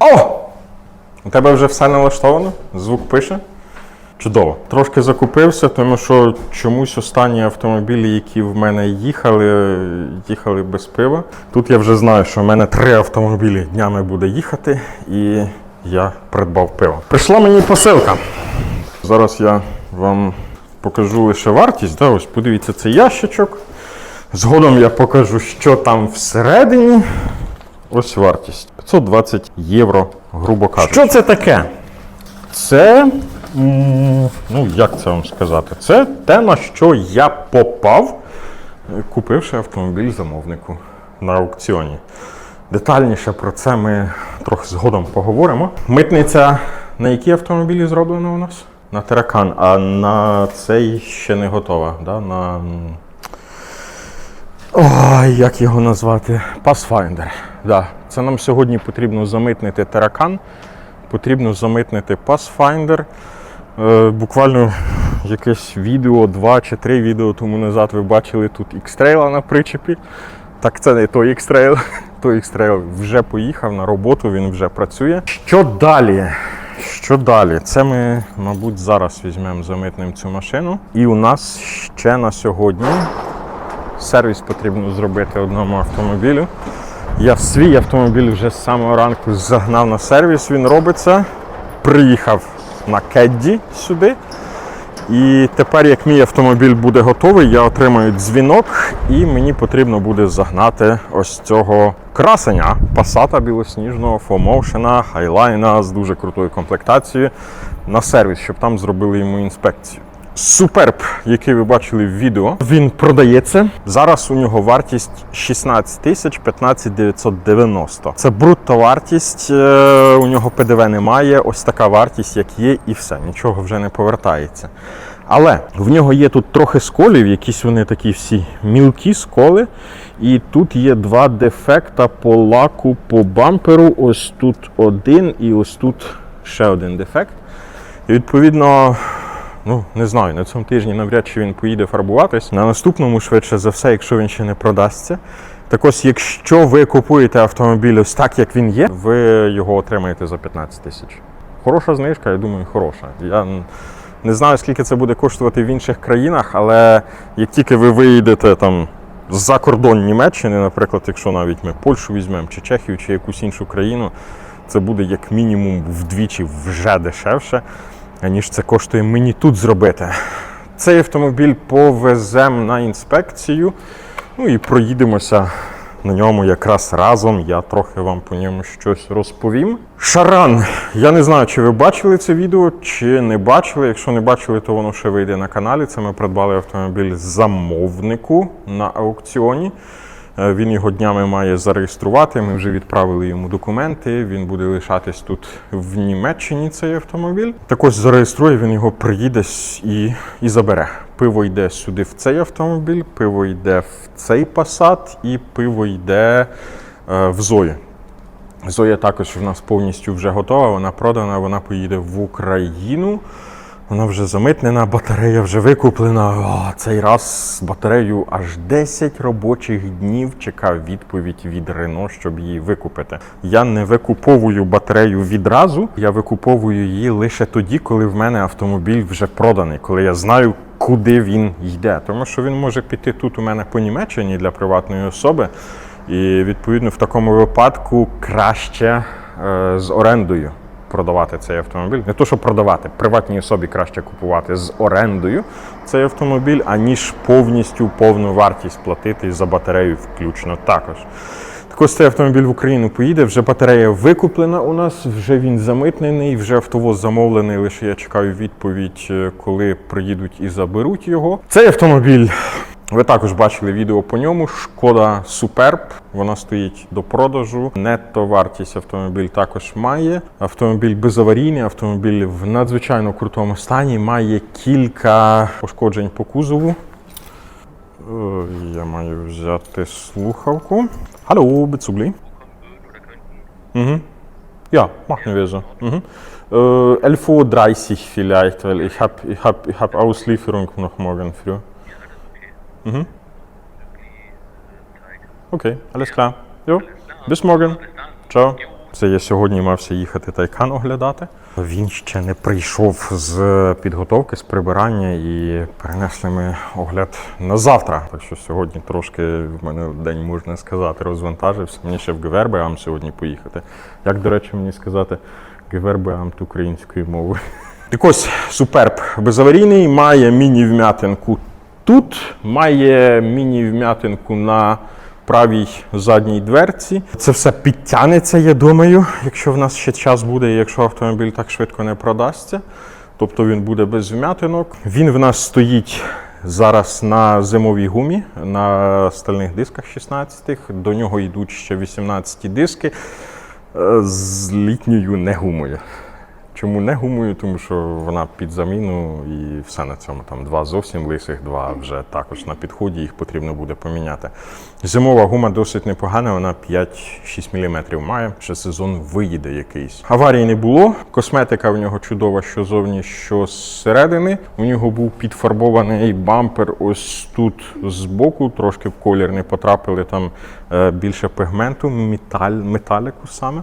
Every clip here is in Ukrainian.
О! У тебе вже все налаштовано? Звук пише? Чудово. Трошки закупився, тому що чомусь останні автомобілі, які в мене їхали, їхали без пива. Тут я вже знаю, що в мене три автомобілі днями буде їхати, і я придбав пиво. Прийшла мені посилка. Зараз я вам покажу лише вартість. Да? Ось подивіться цей ящичок. Згодом я покажу, що там всередині. Ось вартість. 520 євро, грубо кажучи. Що це таке? Це. Ну, як це вам сказати? Це те, на що я попав, купивши автомобіль замовнику на аукціоні. Детальніше про це ми трохи згодом поговоримо. Митниця на які автомобілі зроблена у нас? На Теракан, а на цей ще не готова. Да? На... Ой, як його назвати? Pathfinder. Да. Це нам сьогодні потрібно замитнити Теракан, потрібно замитнити Pathfinder. Е, буквально якесь відео, два чи три відео тому назад ви бачили тут X-Trail на причепі. Так це не той X-Trail. Той X-Trail вже поїхав на роботу, він вже працює. Що далі? Що далі? Це ми, мабуть, зараз візьмемо замитнемо цю машину. І у нас ще на сьогодні сервіс потрібно зробити одному автомобілю. Я свій автомобіль вже з самого ранку загнав на сервіс, він робиться. Приїхав на Кедді сюди. І тепер, як мій автомобіль буде готовий, я отримаю дзвінок, і мені потрібно буде загнати ось цього красення Passat білосніжного, FOMotion, Highline з дуже крутою комплектацією на сервіс, щоб там зробили йому інспекцію. Суперб, який ви бачили в відео, він продається. Зараз у нього вартість 16 тисяч 15 990. Це брутто вартість. е, У нього ПДВ немає. Ось така вартість, як є, і все. Нічого вже не повертається. Але в нього є тут трохи сколів, якісь вони такі всі мілкі сколи. І тут є два дефекта по лаку, по бамперу. Ось тут один і ось тут ще один дефект. І відповідно, ну не знаю, на цьому тижні навряд чи він поїде фарбуватись. На наступному, швидше за все, якщо він ще не продасться. Так ось, якщо ви купуєте автомобіль ось так, як він є, ви його отримаєте за 15 тисяч. Хороша знижка, я думаю, хороша. Я не знаю, скільки це буде коштувати в інших країнах, але як тільки ви виїдете там за кордон Німеччини, наприклад, якщо навіть ми Польщу візьмемо, чи Чехію, чи якусь іншу країну, це буде як мінімум вдвічі вже дешевше, аніж це коштує мені тут зробити. Цей автомобіль повеземо на інспекцію, ну і проїдемося на ньому якраз разом. Я трохи вам по ньому щось розповім. Шаран. Я не знаю, чи ви бачили це відео, чи не бачили. Якщо не бачили, то воно ще вийде на каналі. Це ми придбали автомобіль замовнику на аукціоні. Е, Він його днями має зареєструвати. Ми вже відправили йому документи. Він буде лишатись тут в Німеччині цей автомобіль. Так ось зареєструє, він його приїде і, і забере. Пиво йде сюди в цей автомобіль, пиво йде в цей Passat і пиво йде е, в Зої. Зоя також в нас повністю вже готова, вона продана, вона поїде в Україну. Вона вже замитнена, батарея вже викуплена. О, цей раз з батареєю аж 10 робочих днів чекав відповідь від Рено, щоб її викупити. Я не викуповую батарею відразу, я викуповую її лише тоді, коли в мене автомобіль вже проданий, коли я знаю, куди він йде. Тому що він може піти тут у мене по Німеччині для приватної особи. І відповідно в такому випадку краще е, з орендою продавати цей автомобіль. Не то, що продавати, приватній особі краще купувати з орендою цей автомобіль, аніж повністю повну вартість платити за батарею включно також. Так ось цей автомобіль в Україну поїде, вже батарея викуплена у нас, вже він замитнений, вже автовоз замовлений, лише я чекаю відповідь, е, коли приїдуть і заберуть його. Цей автомобіль ви також бачили відео по ньому. Шкода Superb. Вона стоїть до продажу. Нетто вартість автомобіль також має. Автомобіль безаварійний, автомобіль в надзвичайно крутому стані. Має кілька пошкоджень по кузову. Я маю взяти слухавку. Hallo, Bezugli. Mhm. Ja, machen wir so. Mhm. Äh, 11.30 Uhr vielleicht, weil ich habe ich hab, ich hab Auslieferung noch morgen früh. Mhm. Okay, alles klar. Jo, bis morgen. Ciao. Це я сьогодні мався їхати Тайкан оглядати. Він ще не прийшов з підготовки, з прибирання і перенесли ми огляд на завтра. Так що сьогодні трошки в мене день, можна сказати, розвантажився. Мені ще в Гвербеам сьогодні поїхати. Як, до речі, мені сказати Гвербеам українською мовою. Так ось суперб безаварійний, має міні-вм'ятинку тут, має міні-вм'ятинку на правій задній дверці. Це все підтягнеться, я думаю, якщо в нас ще час буде, якщо автомобіль так швидко не продасться. Тобто він буде без вм'ятинок. Він в нас стоїть зараз на зимовій гумі, на стальних дисках 16-х. До нього йдуть ще 18 диски е, з літньою не гумою. Чому не гумою? Тому що вона під заміну і все на цьому. Там два зовсім лисих, два вже також на підході, їх потрібно буде поміняти. Зимова гума досить непогана, вона 5-6 мм має. Ще сезон виїде якийсь. Аварії не було. Косметика в нього чудова, що зовні, що зсередини. У нього був підфарбований бампер ось тут збоку, трошки в колір не потрапили там е, більше пігменту, металь, металіку саме.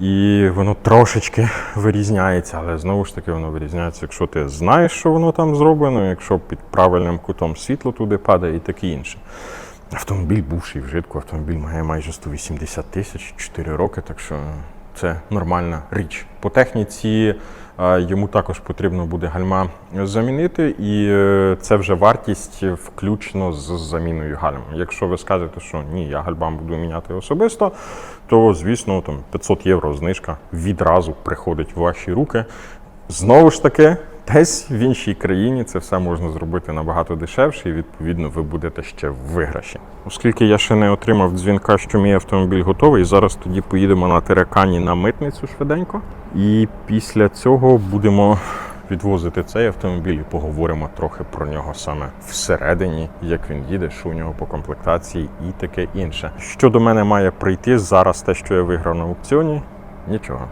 І воно трошечки вирізняється, але знову ж таки воно вирізняється, якщо ти знаєш, що воно там зроблено, якщо під правильним кутом світло туди падає і таке інше. Автомобіль бувший вжитку, автомобіль має майже 180 тисяч 4 роки, так що це нормальна річ. По техніці йому також потрібно буде гальма замінити, і е, це вже вартість включно з заміною гальм. Якщо ви скажете, що ні, я гальмам буду міняти особисто, то звісно там 500 євро знижка відразу приходить в ваші руки. Знову ж таки, десь в іншій країні це все можна зробити набагато дешевше, і відповідно ви будете ще в виграші. Оскільки я ще не отримав дзвінка, що мій автомобіль готовий, зараз тоді поїдемо на Терекані на митницю швиденько. І після цього будемо відвозити цей автомобіль і поговоримо трохи про нього саме всередині, як він їде, що у нього по комплектації і таке інше. Що до мене має прийти зараз, те, що я виграв на аукціоні, нічого.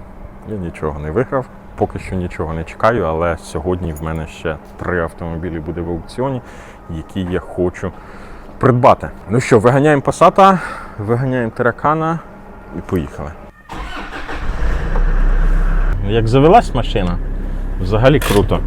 Я нічого не виграв. Поки що нічого не чекаю, але сьогодні в мене ще три автомобілі буде в аукціоні, які я хочу придбати. Ну що, виганяємо пасата, виганяємо Теракана і поїхали. Як завелась машина, взагалі круто.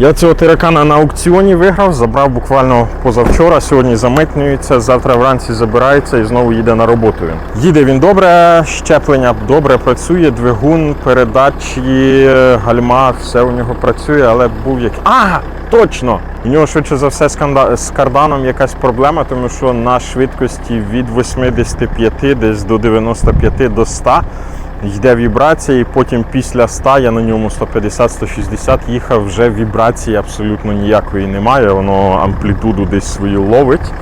Я цього тиракана на аукціоні виграв, забрав буквально позавчора, сьогодні замитнюється, завтра вранці забирається і знову їде на роботу. Він. Їде він добре, щеплення добре працює, двигун, передачі, гальма, все у нього працює, але був як. А! Точно! У нього швидше за все з карданом якась проблема, тому що на швидкості від 85 десь до 95 до 100 йде вібрація, і потім після 100 я на ньому 150-160 їхав, вже вібрації абсолютно ніякої немає. Воно амплітуду десь свою ловить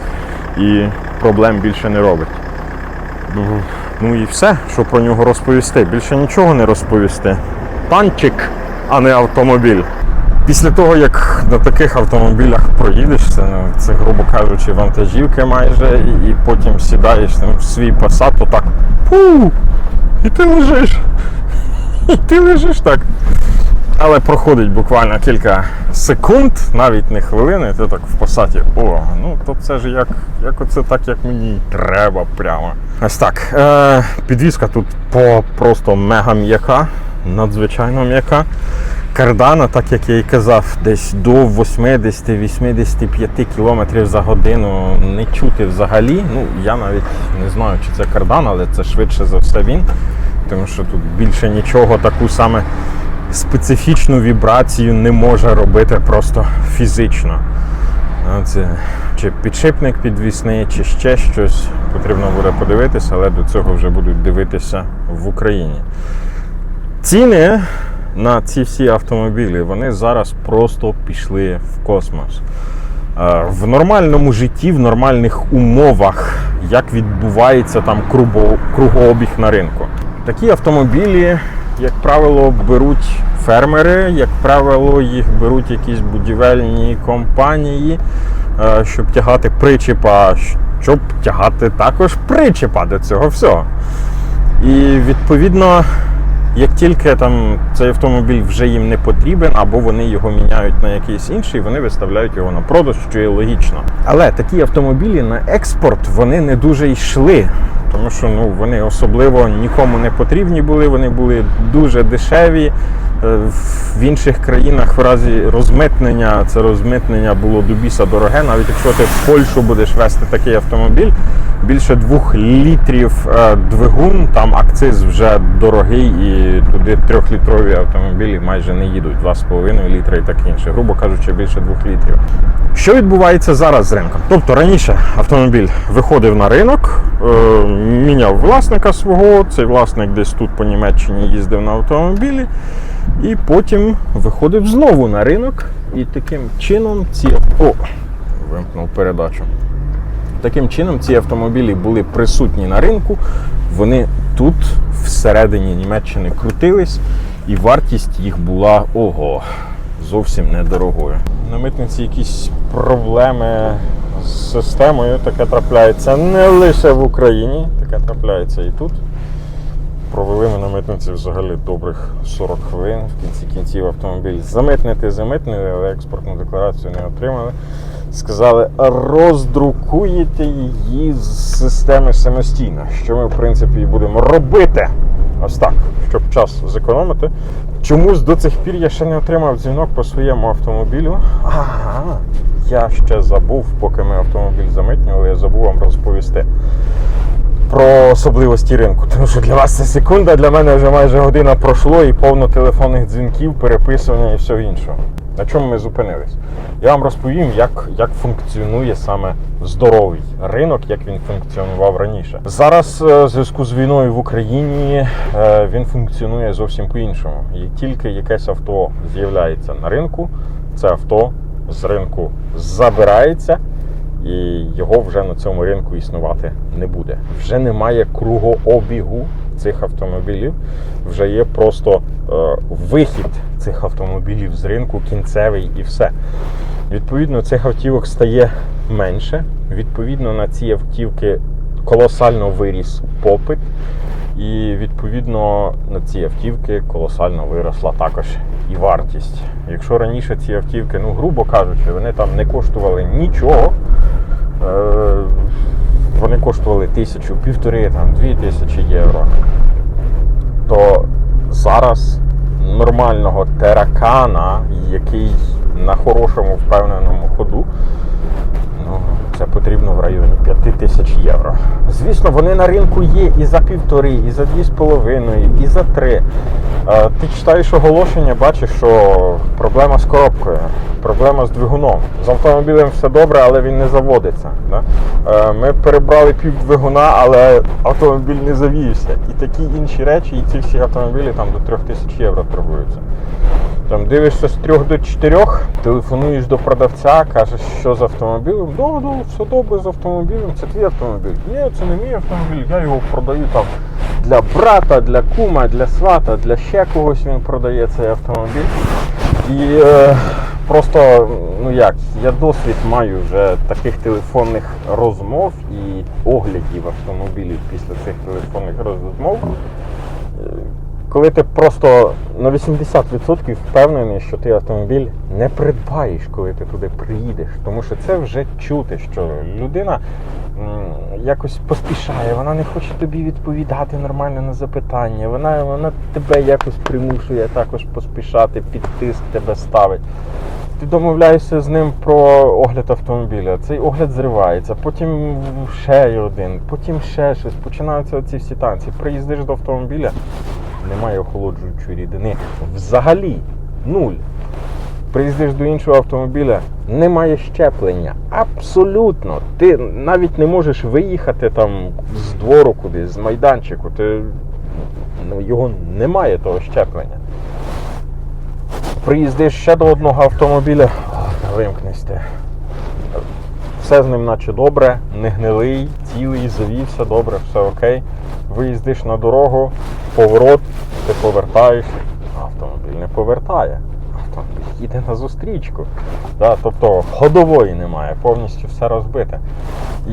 і проблем більше не робить. Ну, і все, що про нього розповісти. Більше нічого не розповісти. Танчик, а не автомобіль. Після того, як на таких автомобілях проїдешся, це, грубо кажучи, вантажівки майже, і потім сідаєш там в свій посад, то так пу, і ти лежиш. І ти лежиш так. Але проходить буквально кілька секунд, навіть не хвилини, ти так в посаді, о, ну то це ж як, як оце так, як мені треба прямо. Ось так. Е, підвізка тут по просто мега м'яка, надзвичайно м'яка. Кардана, так як я і казав, десь до 80-85 км за годину не чути взагалі. Ну, я навіть не знаю, чи це кардан, але це швидше за все він. Тому що тут більше нічого таку саме специфічну вібрацію не може робити просто фізично. Це чи підшипник підвісний, чи ще щось. Потрібно буде подивитися, але до цього вже будуть дивитися в Україні. Ціни на ці всі автомобілі вони зараз просто пішли в космос. Е, В нормальному житті, в нормальних умовах, як відбувається там кругообіг на ринку. Такі автомобілі, як правило, беруть фермери, як правило, їх беруть якісь будівельні компанії, е, щоб тягати причіпа, щоб тягати також причіпа до цього всього. І відповідно, як тільки там цей автомобіль вже їм не потрібен, або вони його міняють на якийсь інший, вони виставляють його на продаж, що є логічно. Але такі автомобілі на експорт вони не дуже йшли, тому що ну, вони особливо нікому не потрібні були, вони були дуже дешеві. Е, В інших країнах в разі розмитнення це розмитнення було до біса дороге. Навіть якщо ти в Польщу будеш вести такий автомобіль, більше двох літрів е, двигун, там акциз вже дорогий, і туди трьохлітрові автомобілі майже не їдуть, 2,5 літра і таке інше. Грубо кажучи, більше двох літрів. Що відбувається зараз з ринком? Тобто раніше автомобіль виходив на ринок, е, міняв власника свого, цей власник десь тут по Німеччині їздив на автомобілі, і потім виходив знову на ринок. І таким чином ці. О! Вимкнув передачу. Таким чином ці автомобілі були присутні на ринку, вони тут, всередині Німеччини, крутились, і вартість їх була ого, зовсім недорогою. На митниці якісь проблеми системою, таке трапляється не лише в Україні, таке трапляється і тут. Провели ми на митниці взагалі добрих 40 хвилин. В кінці кінців автомобіль замитнити, замитнили, але експортну декларацію не отримали. Сказали, роздрукуєте її з системи самостійно, що ми, в принципі, і будемо робити. Ось так, щоб час зекономити. Чомусь до цих пір я ще не отримав дзвінок по своєму автомобілю. Ага, я ще забув, поки ми автомобіль замитнювали, я забув вам розповісти про особливості ринку. Тому що для вас це секунда, для мене вже майже година пройшло і повно телефонних дзвінків, переписування і всього іншого. На чому ми зупинились? Я вам розповім, як, як функціонує саме здоровий ринок, як він функціонував раніше. Зараз е, в зв'язку з війною в Україні е, він функціонує зовсім по-іншому. Як тільки якесь авто з'являється на ринку, це авто з ринку забирається і його вже на цьому ринку існувати не буде. Вже немає кругообігу цих автомобілів, вже є просто е, вихід цих автомобілів з ринку, кінцевий і все. Відповідно, цих автівок стає менше. Відповідно, на ці автівки колосально виріс попит. І відповідно на ці автівки колосально виросла також і вартість. Якщо раніше ці автівки, ну грубо кажучи, вони там не коштували нічого, е, вони коштували тисячу, півтори, там, дві тисячі євро, то зараз нормального теракана, який на хорошому впевненому ходу, це потрібно в районі 5 тисяч євро. Звісно, вони на ринку є і за півтори, і за дві з половиною, і за три. Ти читаєш оголошення, бачиш, що проблема з коробкою, проблема з двигуном. З автомобілем все добре, але він не заводиться. Да? Ми перебрали пів двигуна, але автомобіль не завівся. І такі інші речі, і ці всі автомобілі там до 3 тисяч євро торгуються. Там дивишся з 3 до 4, телефонуєш до продавця, кажеш, що з автомобілем. Да, да, все добре з автомобілем, це твій автомобіль. Ні, це не мій автомобіль, я його продаю там для брата, для кума, для свата, для ще когось він продає цей автомобіль. І е, просто, ну як, я досвід маю вже таких телефонних розмов і оглядів автомобілів після цих телефонних розмов. Коли ти просто на 80% впевнений, що ти автомобіль не придбаєш, коли ти туди приїдеш. Тому що це вже чути, що людина якось поспішає, вона не хоче тобі відповідати нормально на запитання, вона, вона тебе якось примушує також поспішати, під тиск тебе ставить. Ти домовляєшся з ним про огляд автомобіля. Цей огляд зривається, потім ще один, потім ще щось. Починаються ці всі танці. Приїздиш до автомобіля, немає охолоджуючої рідини. Взагалі нуль. Приїздиш до іншого автомобіля, немає щеплення. Абсолютно. Ти навіть не можеш виїхати там з двору кудись, з майданчику. Ти, ну, його немає того щеплення. Приїздиш ще до одного автомобіля, вимкнись ти. Все з ним наче добре, не гнилий, цілий, завівся, добре, все окей. Виїздиш на дорогу, поворот, ти повертаєш, автомобіль не повертає. Автомобіль їде на зустрічку. Да, тобто ходової немає, повністю все розбите. І,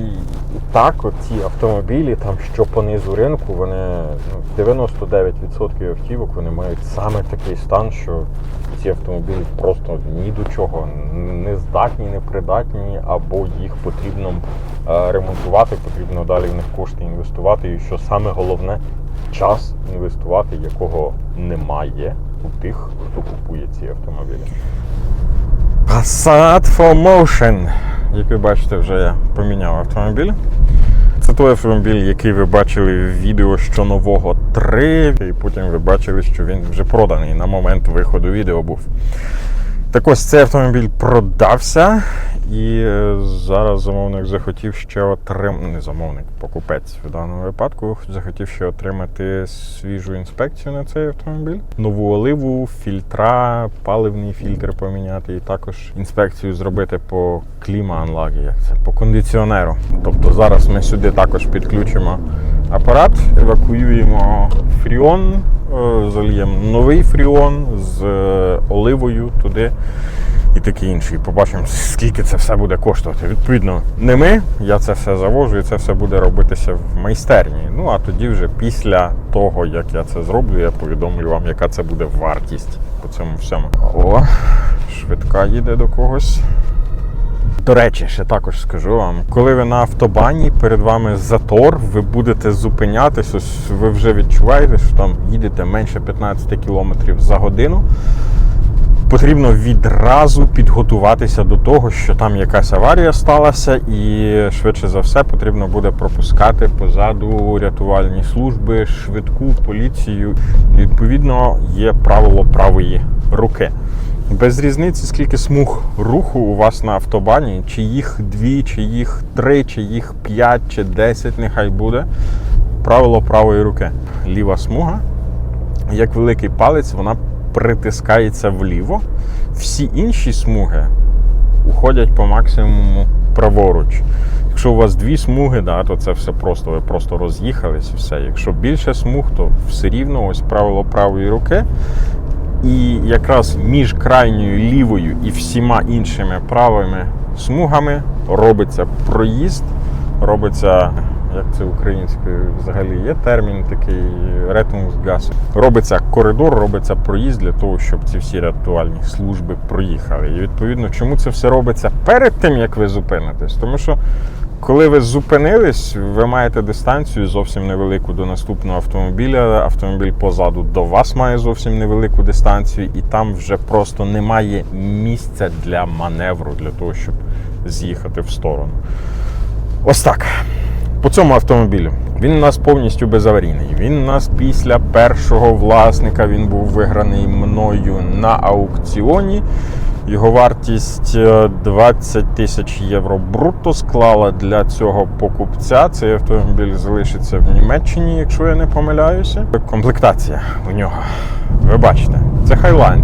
і так, ці автомобілі, там що по низу ринку, вони ну, 99% автівок вони мають саме такий стан, що ці автомобілі просто ні до чого не здатні, не придатні, або їх потрібно е, ремонтувати, потрібно далі в них кошти інвестувати. І що саме головне, час інвестувати, якого немає у тих, хто купує ці автомобілі. Passat 4Motion. Як ви бачите, вже я поміняв автомобіль. Це той автомобіль, який ви бачили в відео що нового 3, і потім ви бачили, що він вже проданий на момент виходу відео був. Так ось цей автомобіль продався, і е, зараз замовник захотів ще отримати. Не замовник, покупець в даному випадку захотів ще отримати свіжу інспекцію на цей автомобіль. Нову оливу, фільтра, паливний фільтр поміняти, і також інспекцію зробити по кліма-анлагі, як це, по кондиціонеру. Тобто зараз ми сюди також підключимо апарат, евакуюємо фріон, зальємо новий фріон з е, оливою туди і таке інше. І побачимо, скільки це все буде коштувати. Відповідно, не ми, я це все завожу, і це все буде робитися в майстерні. Ну а тоді, вже після того, як я це зроблю, я повідомлю вам, яка це буде вартість по цьому всьому. О, швидка їде до когось. До речі, ще також скажу вам, коли ви на автобані, перед вами затор, ви будете зупинятись, ось ви вже відчуваєте, що там їдете менше 15 км за годину. Потрібно відразу підготуватися до того, що там якась аварія сталася, і швидше за все потрібно буде пропускати позаду рятувальні служби, швидку поліцію. Відповідно, є правило правої руки. Без різниці, скільки смуг руху у вас на автобані, чи їх дві, чи їх три, чи їх п'ять, чи десять, нехай буде. Правило правої руки. Ліва смуга, як великий палець, вона притискається вліво. Всі інші смуги уходять по максимуму праворуч. Якщо у вас дві смуги, да, то це все просто, ви просто роз'їхались і все. Якщо більше смуг, то все рівно ось правило правої руки. І якраз між крайньою лівою і всіма іншими правими смугами робиться проїзд, робиться, як це українською взагалі є термін такий ретунгсгас. Робиться коридор, робиться проїзд для того, щоб ці всі рятувальні служби проїхали. І відповідно, чому це все робиться перед тим, як ви зупинитесь? Тому що коли ви зупинились, ви маєте дистанцію зовсім невелику до наступного автомобіля. Автомобіль позаду до вас має зовсім невелику дистанцію, і там вже просто немає місця для маневру, для того, щоб з'їхати в сторону. Ось так. По цьому автомобілю. Він у нас повністю безаварійний. Він у нас після першого власника він був виграний мною на аукціоні. Його вартість е, 20 тисяч євро брутто склала для цього покупця. Цей автомобіль залишиться в Німеччині, якщо я не помиляюся. Комплектація у нього. Ви бачите, це Highline.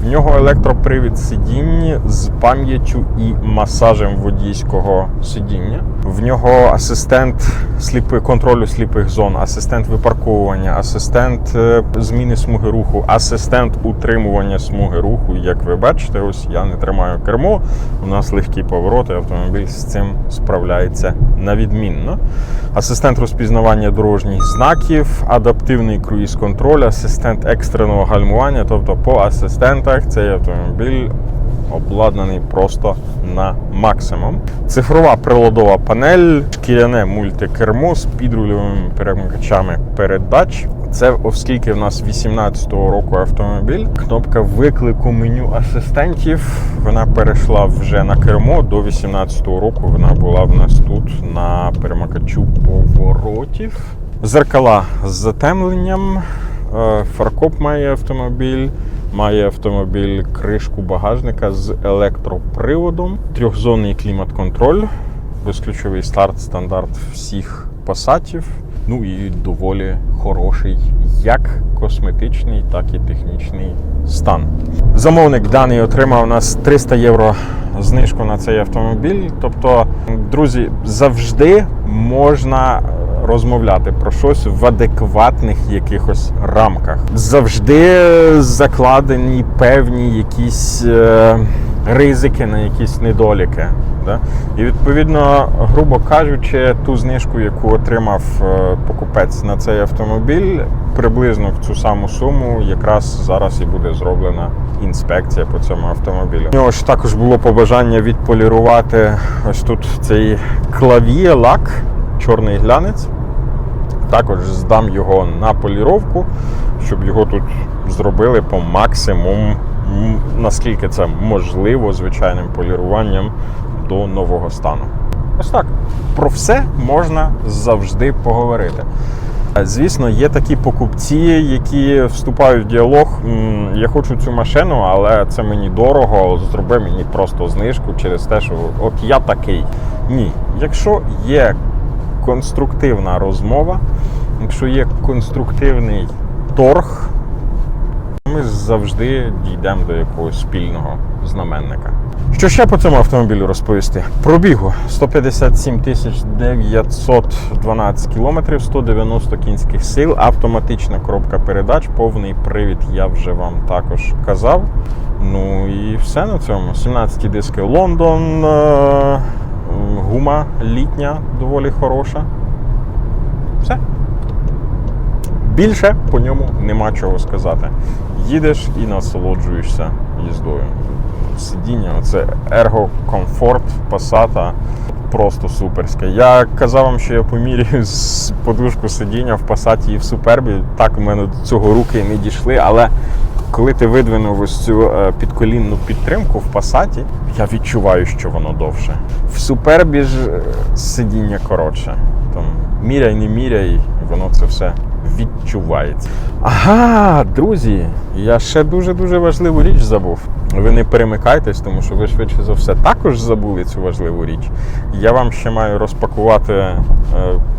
В нього електропривід сидіння з пам'яттю і масажем водійського сидіння. В нього асистент сліпи, контролю сліпих зон, асистент випарковування, асистент е, зміни смуги руху, асистент утримування смуги руху. Як ви бачите, ось я не тримаю кермо. У нас легкі повороти. Автомобіль з цим справляється на відмінно. Асистент розпізнавання дорожніх знаків, адаптивний круїз-контроль, асистент екстреного гальмування. Тобто по асистентах цей автомобіль обладнаний просто на максимум. Цифрова приладова панель, шкіряне мультикермо з підрульовими перемикачами передач. Це оскільки в нас 18-го року автомобіль, кнопка виклику меню асистентів. Вона перейшла вже на кермо до 18-го року. Вона була в нас тут на перемикачу поворотів. Зеркала з затемленням. Е, Фаркоп має автомобіль. Має автомобіль кришку багажника з електроприводом, трьохзонний клімат-контроль, безключовий старт, стандарт всіх пасатів. Ну і доволі хороший як косметичний, так і технічний стан. Замовник даний отримав у нас 300 євро знижку на цей автомобіль. Тобто, друзі, завжди можна розмовляти про щось в адекватних якихось рамках. Завжди закладені певні якісь е, ризики на якісь недоліки. Да? І відповідно, грубо кажучи, ту знижку, яку отримав е, покупець на цей автомобіль, приблизно в цю саму суму якраз зараз і буде зроблена інспекція по цьому автомобілю. У нього ж також було побажання відполірувати ось тут цей клавіє лак, чорний глянець. Також здам його на поліровку, щоб його тут зробили по максимум, наскільки це можливо, звичайним поліруванням до нового стану. Ось так. Про все можна завжди поговорити. Звісно, є такі покупці, які вступають в діалог. Я хочу цю машину, але це мені дорого. Зроби мені просто знижку через те, що от я такий. Ні. Якщо є конструктивна розмова, якщо є конструктивний торг, ми завжди дійдемо до якогось спільного знаменника. Що ще по цьому автомобілю розповісти? Пробігу 157 тисяч 912 кілометрів, 190 кінських сил, автоматична коробка передач, повний привід, я вже вам також казав. Ну і все на цьому. 17 диски Лондон, е, гума літня, доволі хороша. Все. Більше по ньому нема чого сказати. Їдеш і насолоджуєшся їздою. Сидіння, це ергокомфорт Passat просто суперське. Я казав вам, що я поміряю подушку сидіння в Passat і в Супербі. Так, у мене до цього руки не дійшли, але коли ти видвинув ось цю е, підколінну підтримку в Passat, я відчуваю, що воно довше. В Супербі ж е, сидіння коротше. Там міряй, не міряй, воно це все відчувається. Ага, друзі, я ще дуже-дуже важливу річ забув. Ви не перемикайтесь, тому що ви швидше за все також забули цю важливу річ. Я вам ще маю розпакувати е,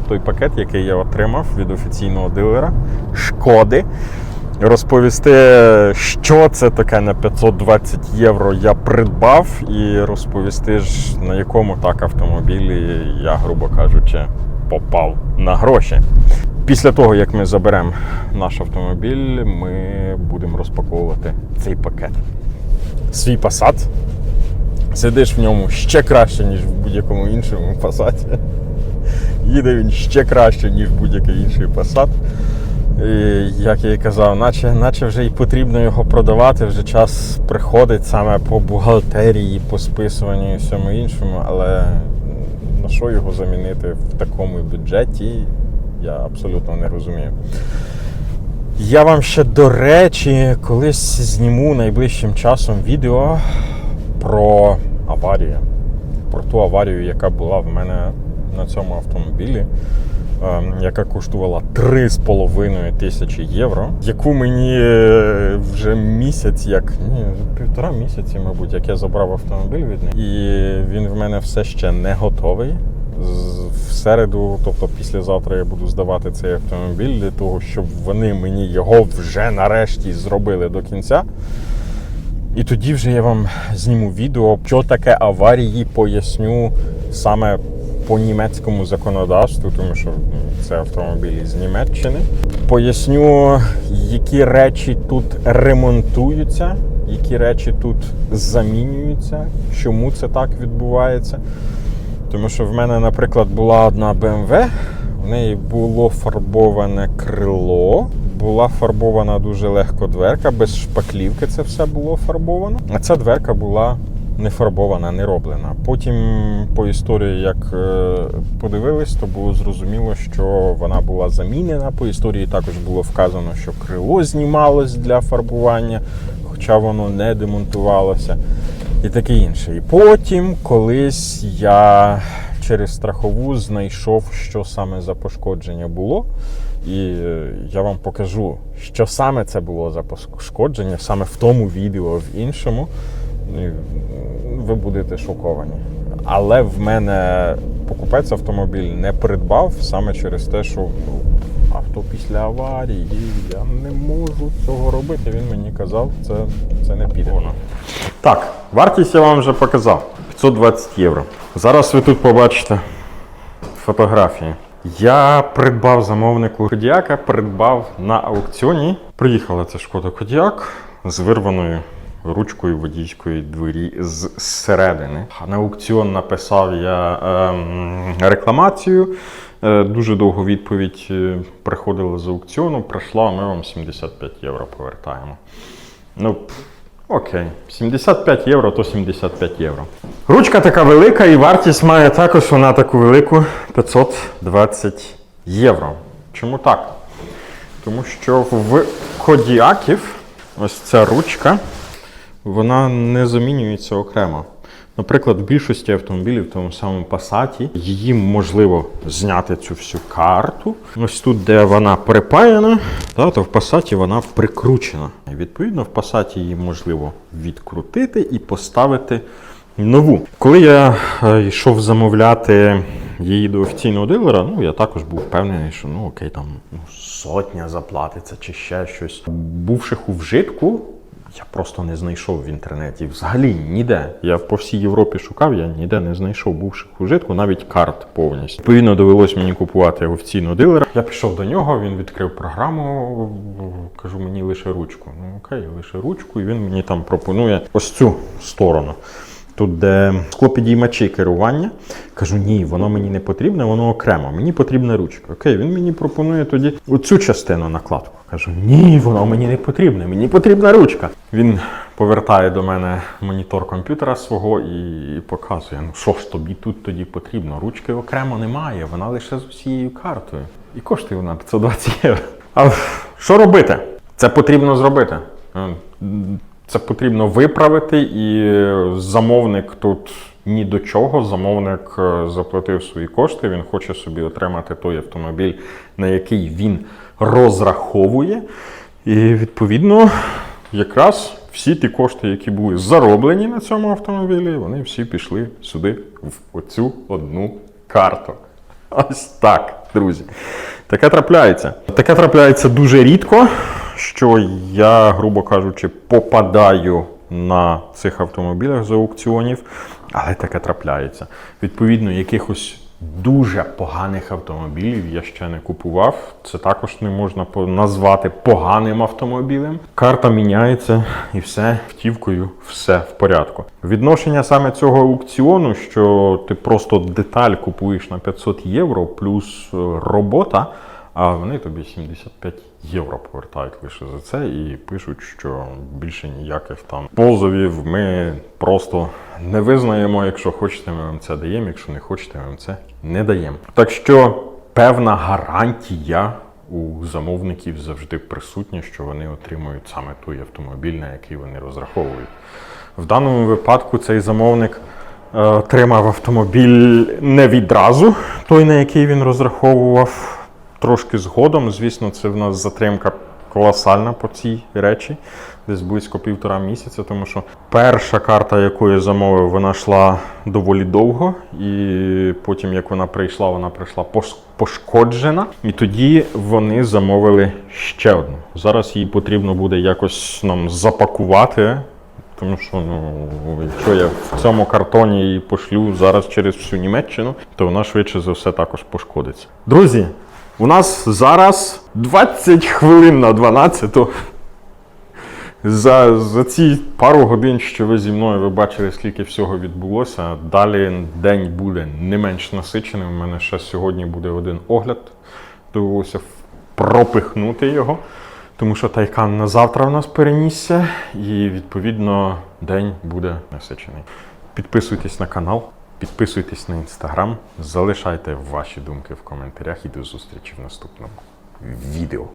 той пакет, який я отримав від офіційного дилера Шкоди. Розповісти, що це таке на 520 євро я придбав, і розповісти ж на якому так автомобілі я, грубо кажучи, попав на гроші. Після того, як ми заберемо наш автомобіль, ми будемо розпаковувати цей пакет. Свій Passat. Сидиш в ньому ще краще, ніж в будь-якому іншому Passat. Їде він ще краще, ніж будь-який інший Passat. І, як я і казав, наче, наче вже й потрібно його продавати, вже час приходить саме по бухгалтерії, по списуванню і всьому іншому, але на що його замінити в такому бюджеті, я абсолютно не розумію. Я вам ще, до речі, колись зніму найближчим часом відео про аварію. Про ту аварію, яка була в мене на цьому автомобілі, яка коштувала 3,5 тисячі євро, яку мені е, вже місяць, як ні, півтора місяці, мабуть, як я забрав автомобіль від них. І він в мене все ще не готовий. В середу, тобто післязавтра, я буду здавати цей автомобіль для того, щоб вони мені його вже нарешті зробили до кінця. І тоді вже я вам зніму відео, що таке аварії, поясню саме по німецькому законодавству, тому що ну, це автомобілі з Німеччини. Поясню, які речі тут ремонтуються, які речі тут замінюються, чому це так відбувається. Тому що в мене, наприклад, була одна BMW, в неї було фарбоване крило, була фарбована дуже легко дверка, без шпаклівки це все було фарбовано. А ця дверка була не фарбована, не роблена. Потім, по історії, як е, подивились, то було зрозуміло, що вона була замінена. По історії також було вказано, що крило знімалось для фарбування, хоча воно не демонтувалося і таке інше. І потім колись я через страхову знайшов, що саме за пошкодження було. І е, я вам покажу, що саме це було за пошкодження, саме в тому відео, в іншому. І, м, Ви будете шоковані. Але в мене покупець автомобіль не придбав саме через те, що ну, авто після аварії, я не можу цього робити. Він мені казав, це, це не піде. Так, вартість я вам вже показав 520 євро. Зараз ви тут побачите фотографії. Я придбав замовнику Кодіака, придбав на аукціоні. Приїхала ця шкода Кодіак з вирваною ручкою водійської двері зсередини. На аукціон написав я ем, рекламацію. Е, Дуже довго відповідь е, приходила з аукціону, прийшла, ми вам 75 євро повертаємо. Ну, окей, 75 євро то 75 євро. Ручка така велика і вартість має також вона таку велику 520 євро. Чому так? Тому що в Кодіаків ось ця ручка, вона не замінюється окремо. Наприклад, в більшості автомобілів, в тому самому Passat, її можливо зняти цю всю карту. Ось тут, де вона припаяна, та, то в Passat вона прикручена. Відповідно, в Passat її можливо відкрутити і поставити нову. Коли я е, йшов замовляти її до офіційного дилера, ну я також був впевнений, що ну окей, там ну, сотня заплатиться чи ще щось. Бувших у вжитку, я просто не знайшов в інтернеті. Взагалі ніде. Я по всій Європі шукав, я ніде не знайшов бувших ужитку, навіть карт повністю. Відповідно, довелось мені купувати офіційного дилера. Я пішов до нього, він відкрив програму, кажу, мені лише ручку. Ну окей, лише ручку, і він мені там пропонує ось цю сторону. Тут, де склопідіймачі керування, кажу, ні, воно мені не потрібне, воно окремо. Мені потрібна ручка. Окей, він мені пропонує тоді оцю частину накладку. Кажу, ні, воно мені не потрібне, мені потрібна ручка. Він повертає до мене монітор комп'ютера свого і показує, ну що ж тобі тут тоді потрібно? Ручки окремо немає, вона лише з усією картою. І коштує вона 520 євро. А що робити? Це потрібно зробити. Це потрібно виправити, і замовник тут ні до чого. Замовник е, заплатив свої кошти. Він хоче собі отримати той автомобіль, на який він розраховує. І відповідно, якраз всі ті кошти, які були зароблені на цьому автомобілі, вони всі пішли сюди, в оцю одну карту. Ось так, друзі. Таке трапляється. Таке трапляється дуже рідко, що я, грубо кажучи, попадаю на цих автомобілях з аукціонів, але таке трапляється. Відповідно, якихось дуже поганих автомобілів я ще не купував. Це також не можна назвати поганим автомобілем. Карта міняється і все втівкою, все в порядку. Відношення саме цього аукціону, що ти просто деталь купуєш на 500 євро плюс е, робота. А вони тобі 75 євро повертають лише за це і пишуть, що більше ніяких там позовів ми просто не визнаємо. Якщо хочете, ми вам це даємо. Якщо не хочете, ми вам це не даємо. Так що певна гарантія у замовників завжди присутня, що вони отримують саме той автомобіль, на який вони розраховують. В даному випадку цей замовник е, отримав автомобіль не відразу, той, на який він розраховував. Трошки згодом, звісно, це в нас затримка колосальна по цій речі, десь близько півтора місяця, тому що перша карта, яку я замовив, вона йшла доволі довго, і потім, як вона прийшла, вона прийшла пошкоджена. І тоді вони замовили ще одну. Зараз її потрібно буде якось нам запакувати. Тому що ну, якщо я в цьому картоні її пошлю зараз через всю Німеччину, то вона швидше за все також пошкодиться. Друзі, у нас зараз 20 хвилин на 12. За, за ці пару годин, що ви зі мною ви бачили, скільки всього відбулося. Далі день буде не менш насиченим. У мене ще сьогодні буде один огляд. Довелося пропихнути його, тому що тайкан на завтра в нас перенісся, і відповідно день буде насичений. Підписуйтесь на канал, підписуйтесь на інстаграм, залишайте ваші думки в коментарях і до зустрічі в наступному відео.